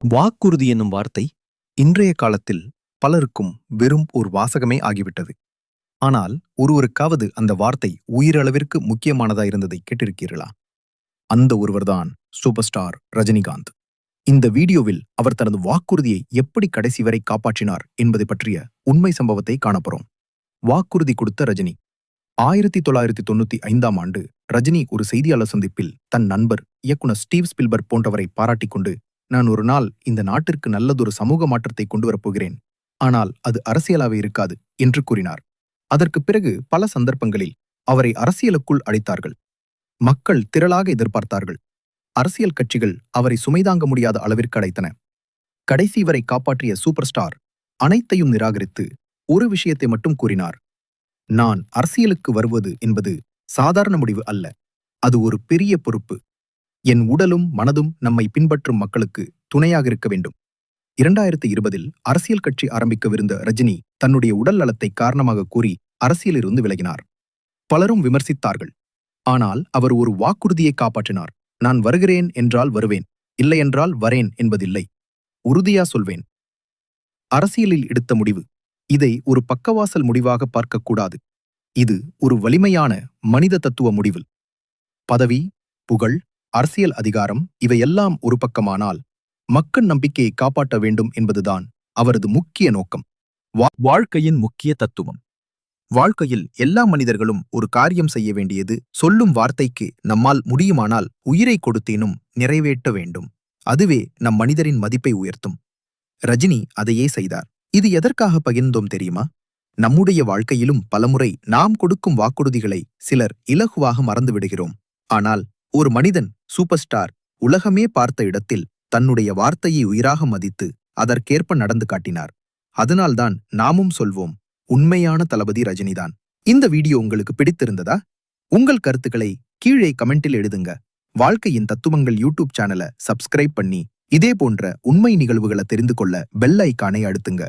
வாக்குறுதி என்னும் வார்த்தை இன்றைய காலத்தில் பலருக்கும் வெறும் ஒரு வாசகமே ஆகிவிட்டது. ஆனால் ஒருவருக்காவது அந்த வார்த்தை உயிரளவிற்கு முக்கியமானதா இருந்ததை கேட்டிருக்கிறீர்களா? அந்த ஒருவர்தான் சூப்பர் ஸ்டார் ரஜினிகாந்த். இந்த வீடியோவில் அவர் தனது வாக்குறுதியை எப்படி கடைசி வரை காப்பாற்றினார் என்பதை பற்றிய உண்மை சம்பவத்தை காணப்போறோம். வாக்குறுதி கொடுத்த ரஜினி. ஆயிரத்தி தொள்ளாயிரத்தி தொண்ணூத்தி ஐந்தாம் ஆண்டு ரஜினி ஒரு செய்தியாளர் சந்திப்பில் தன் நண்பர் இயக்குனர் ஸ்டீவ் ஸ்பில்பர்க் போன்றவரை பாராட்டிக் கொண்டு நான் ஒரு நாள் இந்த நாட்டிற்கு நல்லதொரு சமூக மாற்றத்தை கொண்டு வரப்போகிறேன். ஆனால் அது அரசியலாக இருக்காது என்று கூறினார். அதற்குப் பிறகு பல சந்தர்ப்பங்களில் அவரை அரசியலுக்குள் அழைத்தார்கள். மக்கள் திரளாக எதிர்பார்த்தார்கள். அரசியல் கட்சிகள் அவரை சுமைதாங்க முடியாத அளவிற்கு அடைத்தன கடைசி வரை காப்பாற்றிய சூப்பர் ஸ்டார் அனைத்தையும் நிராகரித்து ஒரு விஷயத்தை மட்டும் கூறினார். நான் அரசியலுக்கு வருவது என்பது சாதாரண முடிவு அல்ல. அது ஒரு பெரிய பொறுப்பு. என் உடலும் மனதும் நம்மை பின்பற்றும் மக்களுக்கு துணையாக இருக்க வேண்டும். இரண்டாயிரத்தி இருபதில் அரசியல் கட்சி ஆரம்பிக்கவிருந்த ரஜினி தன்னுடைய உடல் நலத்தை காரணமாக கூறி அரசியலிருந்து விலகினார். பலரும் விமர்சித்தார்கள். ஆனால் அவர் ஒரு வாக்குறுதியை காப்பாற்றினார். நான் வருகிறேன் என்றால் வருவேன். இல்லையென்றால் வரேன் என்பதில்லை. உறுதியா சொல்வேன். அரசியலில் எடுத்த முடிவு. இதை ஒரு பக்கவாசல் முடிவாக பார்க்கக்கூடாது. இது ஒரு வலிமையான மனித தத்துவ முடிவு. பதவி புகழ் அரசியல் அதிகாரம் இவையெல்லாம் ஒரு பக்கமானால் மக்கள் நம்பிக்கையை காப்பாற்ற வேண்டும் என்பதுதான் அவரது முக்கிய நோக்கம். வா- வாழ்க்கையின் முக்கிய தத்துவம். வாழ்க்கையில் எல்லா மனிதர்களும் ஒரு காரியம் செய்ய வேண்டியது சொல்லும் வார்த்தைக்கு நம்மால் முடியுமானால் உயிரை கொடுத்தேனும் நிறைவேற்ற வேண்டும். அதுவே நம் மனிதரின் மதிப்பை உயர்த்தும். ரஜினி அதையே செய்தார். இது எதற்காக பகிர்ந்தோம் தெரியுமா? நம்முடைய வாழ்க்கையிலும் பலமுறை நாம் கொடுக்கும் வாக்குறுதிகளை சிலர் இலகுவாக மறந்துவிடுகிறோம். ஆனால் ஒரு மனிதன் சூப்பர் ஸ்டார் உலகமே பார்த்த இடத்தில் தன்னுடைய வார்த்தையை உயிராக மதித்து அதற்கேற்ப நடந்து காட்டினார். அதனால்தான் நாமும் சொல்வோம் உண்மையான தளபதி ரஜினிதான். இந்த வீடியோ உங்களுக்கு பிடித்திருந்ததா? உங்கள் கருத்துக்களை கீழே கமெண்டில் எழுதுங்க. வாழ்க்கையின் தத்துவங்கள் யூடியூப் சேனலை சப்ஸ்கிரைப் பண்ணி இதே போன்ற உண்மை நிகழ்வுகளை தெரிந்து கொள்ள பெல் ஐக்கானை அழுத்துங்க.